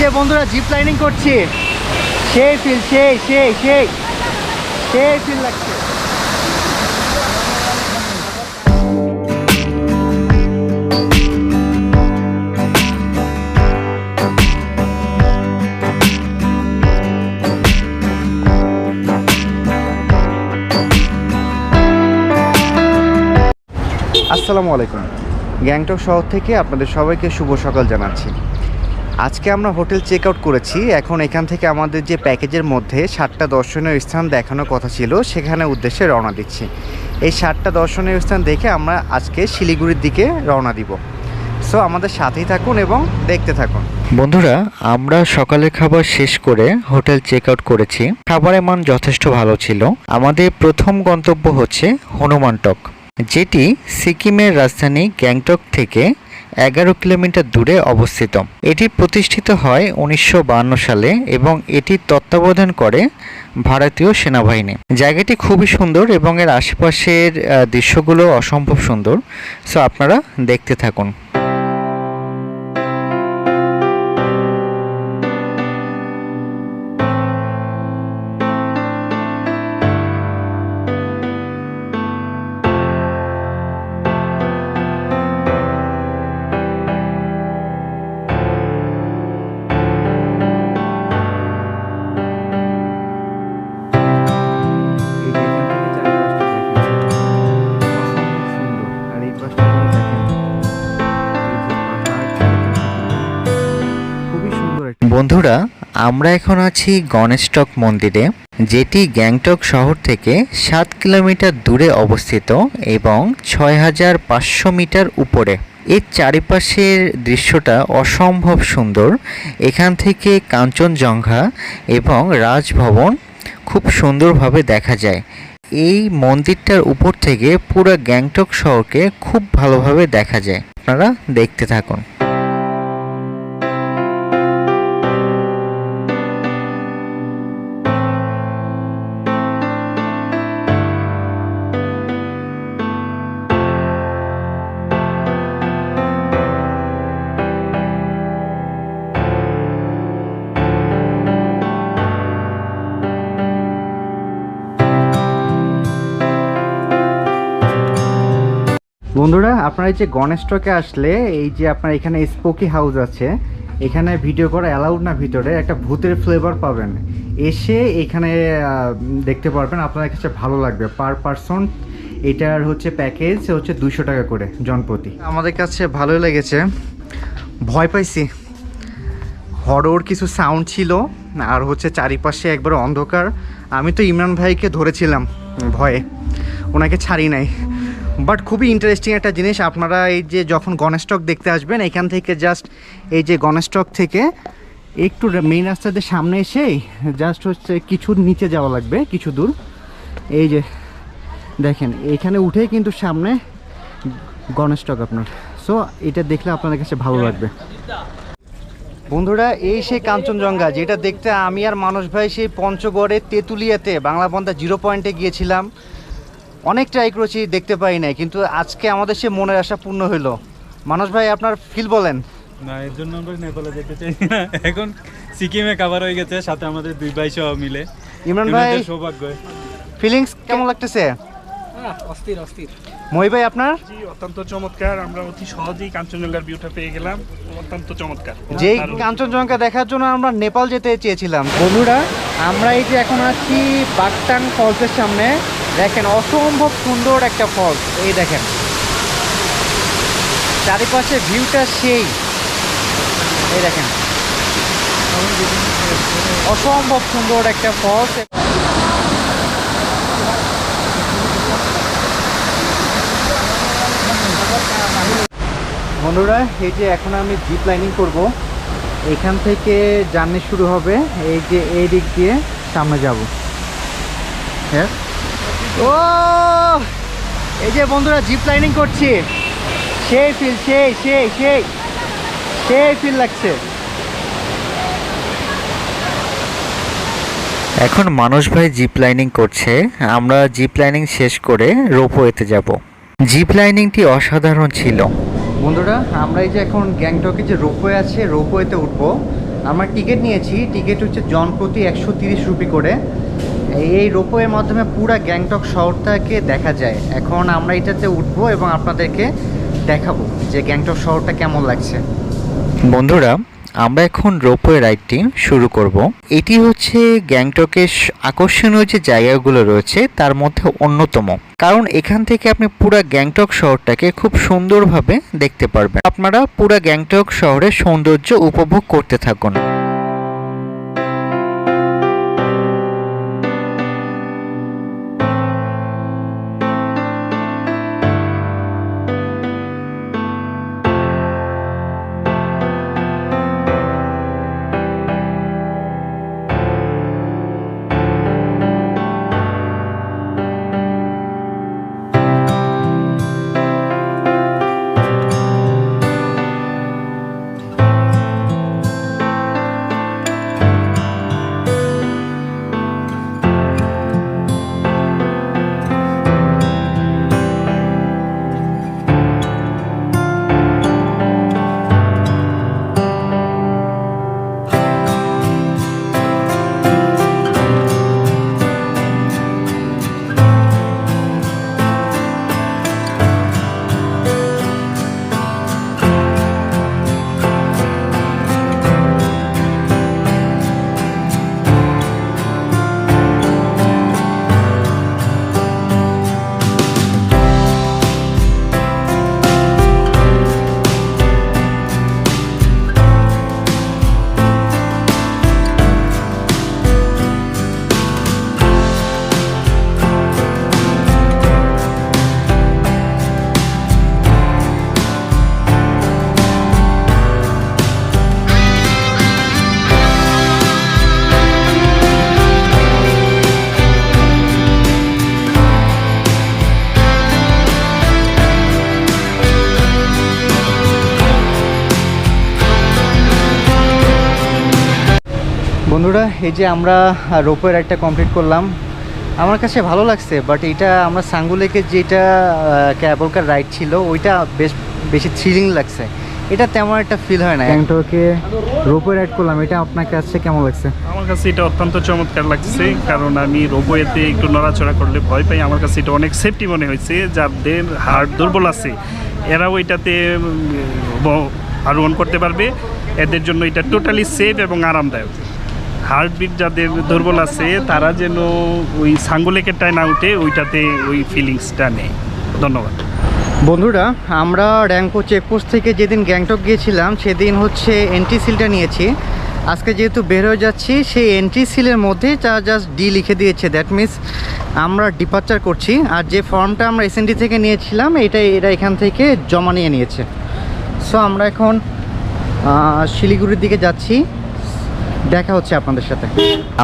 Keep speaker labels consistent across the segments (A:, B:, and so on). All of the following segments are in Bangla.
A: যে বন্ধুরা জিপ লাইনিং করছি। সেই ফিল সেই সেই সেই। সেই ফিল লাগছে। আসসালামু আলাইকুম। গ্যাংটক শহর থেকে আপনাদের সবাইকে শুভ সকাল জানাচ্ছি। আজকে আমরা হোটেল চেক আউট করেছি। এখন এখান থেকে আমাদের যে প্যাকেজের মধ্যে সাতটা দর্শনীয় স্থান দেখানোর কথা ছিল, সেখানে উদ্দেশ্যে রওনা দিচ্ছি। এই সাতটা দর্শনীয় স্থান দেখে আমরা আজকে শিলিগুড়ির দিকে রওনা দিব। সো আমাদের সাথেই থাকুন এবং দেখতে থাকুন।
B: বন্ধুরা, আমরা সকালের খাবার শেষ করে হোটেল চেক আউট করেছি। খাবারের মান যথেষ্ট ভালো ছিল। আমাদের প্রথম গন্তব্য হচ্ছে হনুমানটক, যেটি সিকিমের রাজধানী গ্যাংটক থেকে এগারো কিলোমিটার দূরে অবস্থিত। এটি প্রতিষ্ঠিত হয় উনিশশো সালে এবং এটি তত্ত্বাবধান করে ভারতীয় সেনাবাহিনী। জায়গাটি খুবই সুন্দর এবং এর আশেপাশের দৃশ্যগুলো অসম্ভব সুন্দর। সো আপনারা দেখতে থাকুন। বন্ধুরা, আমরা এখন আছি গণেশটক মন্দিরে, যেটি গ্যাংটক শহর থেকে সাত কিলোমিটার দূরে অবস্থিত এবং ছয় হাজার পাঁচশো মিটার উপরে। এর চারিপাশের দৃশ্যটা অসম্ভব সুন্দর। এখান থেকে কাঞ্চনজঙ্ঘা এবং রাজভবন খুব সুন্দরভাবে দেখা যায়। এই মন্দিরটার উপর থেকে পুরো গ্যাংটক শহরকে খুব ভালোভাবে দেখা যায়। আপনারা দেখতে থাকুন।
A: বন্ধুরা, আপনারা এই যে গণেশটকে আসলে এই যে আপনার এখানে স্পোকি হাউস আছে, এখানে ভিডিও করা অ্যালাউড না ভিতরে, একটা ভূতের ফ্লেভার পাবেন। এসে এখানে দেখতে পারবেন আপনার কাছে ভালো লাগবে। পার পারসন এটার হচ্ছে প্যাকেজ হচ্ছে দুশো টাকা করে, জনপ্রতি। আমাদের কাছে ভালোই লেগেছে। ভয় পাইছি। হরর কিছু সাউন্ড ছিল, আর হচ্ছে চারিপাশে একবার অন্ধকার। আমি তো ইমরান ভাইকে ধরেছিলাম ভয়ে। ওনাকে ছাড়ি নাই। বাট খুবই ইন্টারেস্টিং একটা জিনিস, আপনারা এই যে যখন গণেশটক দেখতে আসবেন, এখান থেকে জাস্ট এই যে গণেশটক থেকে একটু মেইন রাস্তাতে সামনে এসেই জাস্ট হচ্ছে কিছু নিচে যাওয়া লাগবে, কিছু দূর। এই যে দেখেন, এখানে উঠে কিন্তু সামনে গণেশটক আপনার। সো এটা দেখলে আপনাদের কাছে ভালো লাগবে। বন্ধুরা, এই সেই কাঞ্চনজঙ্ঘা, যেটা দেখতে আমি আর মানুষ ভাই সেই পঞ্চগড়ের তেঁতুলিয়াতে বাংলা পন্থা জিরো পয়েন্টে গিয়েছিলাম। অনেক ট্রাই করেছি দেখতে পাই নাই কিন্তু আজকে আমাদের সে মনের আশা পূর্ণ হইল। মানুষ ভাই আপনার ফিল বলেন।
C: না এর জন্য আমরা নেপালে যেতে চাই না। এখন সিকিমে কাভার হয়ে গেছে সাথে আমাদের দুই ভাই সহ মিলে।
A: ইমরান ভাই
C: সৌভাগ্য।
A: ফিলিংস কেমন লাগতেছে?
D: অস্থির অস্থির।
A: মই ভাই আপনার?
D: জি অত্যন্ত চমৎকার। আমরা অতি সহজেই কাঞ্চনজঙ্ঘার ভিউটা পেয়ে গেলাম। অত্যন্ত চমৎকার।
A: যেই কাঞ্চনজঙ্ঘা দেখার জন্য আমরা নেপাল যেতে চেয়েছিলাম। বন্ধুরা আমরা এই যে এখন আছি বাগটাং ফলসের সামনে। দেখেন অসম্ভব সুন্দর একটা ফলস এই দেখেন। চারিপাশে ভিউটা সেই। এই দেখেন। অসম্ভব সুন্দর একটা ফলস বন্ধুরা এই যে এখন আমি জিপ লাইনিং করব। এখান থেকে জার্নি শুরু হবে, এই যে এই দিক দিয়ে সামনে যাব। হ্যাঁ ও! এই যে বন্ধুরা, জিপ লাইনিং করছি। সেই ফিল সেই সেই সেই সেই ফিল লাগছে।
B: এখন মানুষ ভাই জিপ লাইনিং করছে। আমরা জিপ লাইনিং শেষ করে রোপওয়েতে যাব। জিপ লাইনিংটি অসাধারণ ছিল।
A: বন্ধুরা, আমরা এই যে এখন গ্যাংটকে যে রোপওয়ে আছে, রোপওয়েতে উঠবো। আমরা টিকিট নিয়েছি। টিকিট হচ্ছে জন প্রতি একশো তিরিশ রুপি করে। এই- এই রোপওয়ের মাধ্যমে পুরো গ্যাংটক শহরটাকে দেখা যায়। এখন আমরা এটাতে উঠবো এবং আপনাদেরকে দেখাবো যে গ্যাংটক শহরটা কেমন লাগছে।
B: বন্ধুরা আমরা এখন রোপওয়ে রাইডটি শুরু করব। এটি হচ্ছে গ্যাংটকের আকর্ষণীয় যে জায়গাগুলো রয়েছে, তার মধ্যে অন্যতম। কারণ এখান থেকে আপনি পুরা গ্যাংটক শহরটাকে খুব সুন্দরভাবে দেখতে পারবেন। আপনারা পুরা গ্যাংটক শহরের সৌন্দর্য উপভোগ করতে থাকুন।
A: বন্ধুরা এই যে আমরা রোপওয়ে রাইডটা কমপ্লিট করলাম। আমার কাছে ভালো লাগছে বাট এটা আমরা সাঙ্গুলেকে যেটা ক্যাবল কার রাইড ছিল ওইটা বেশ বেশি থ্রিলিং লাগছে। এটা তেমন একটা ফিল হয় না। গ্যাংটকে রোপওয়ে রাইড করলাম এটা আপনার কাছে কেমন লাগছে?
D: আমার কাছে এটা অত্যন্ত চমৎকার লাগছে কারণ আমি রোবয়েতে একটু নড়াচড়া করলে ভয় পাই। আমার কাছে এটা অনেক সেফটি মনে হয়েছে যাদের হার্ট দুর্বল আছে এরাও এটাতে আরোহণ করতে পারবে। এদের জন্য এটা টোটালি সেফ এবং আরামদায়ক। হার্টবিট যাদের দুর্বল আছে, তারা যেন ওই সাঙ্গুলেকেরটায় না উঠে, ওইটাতে ওই ফিলিংসটা নেয়। ধন্যবাদ।
A: বন্ধুরা, আমরা র্যাঙ্কো চেকপোস্ট থেকে যেদিন গ্যাংটক গিয়েছিলাম, সেদিন হচ্ছে এন্ট্রি সিলটা নিয়েছি। আজকে যেহেতু বের হয়ে যাচ্ছি, সেই এন্ট্রি সিলের মধ্যে তারা জাস্ট ডি লিখে দিয়েছে। দ্যাট মিন্স আমরা ডিপার্চার করছি। আর যে ফর্মটা আমরা এসএনডি থেকে নিয়েছিলাম, এটা এরা এখান থেকে জমা নিয়ে নিয়েছে। সো আমরা এখন শিলিগুড়ির দিকে যাচ্ছি। দেখা হচ্ছে আপনাদের সাথে।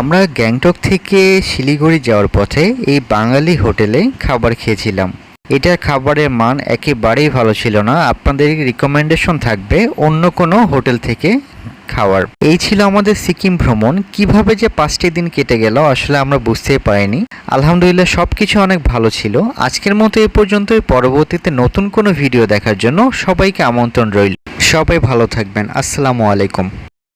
B: আমরা গ্যাংটক থেকে শিলিগুড়ি যাওয়ার পথে এই বাঙালি হোটেলে খাবার খেয়েছিলাম। এটার খাবারের মান একেবারেই ভালো ছিল না। আপনাদের রিকমেন্ডেশন থাকবে অন্য কোনো হোটেল থেকে খাওয়ার। এই ছিল আমাদের সিকিম ভ্রমণ। কীভাবে যে পাঁচটি দিন কেটে গেল আসলে আমরা বুঝতেই পারিনি। আলহামদুলিল্লাহ সব কিছু অনেক ভালো ছিল। আজকের মতো এ পর্যন্তই। পরবর্তীতে নতুন কোনো ভিডিও দেখার জন্য সবাইকে আমন্ত্রণ রইল। সবাই ভালো থাকবেন। আসসালামু আলাইকুম।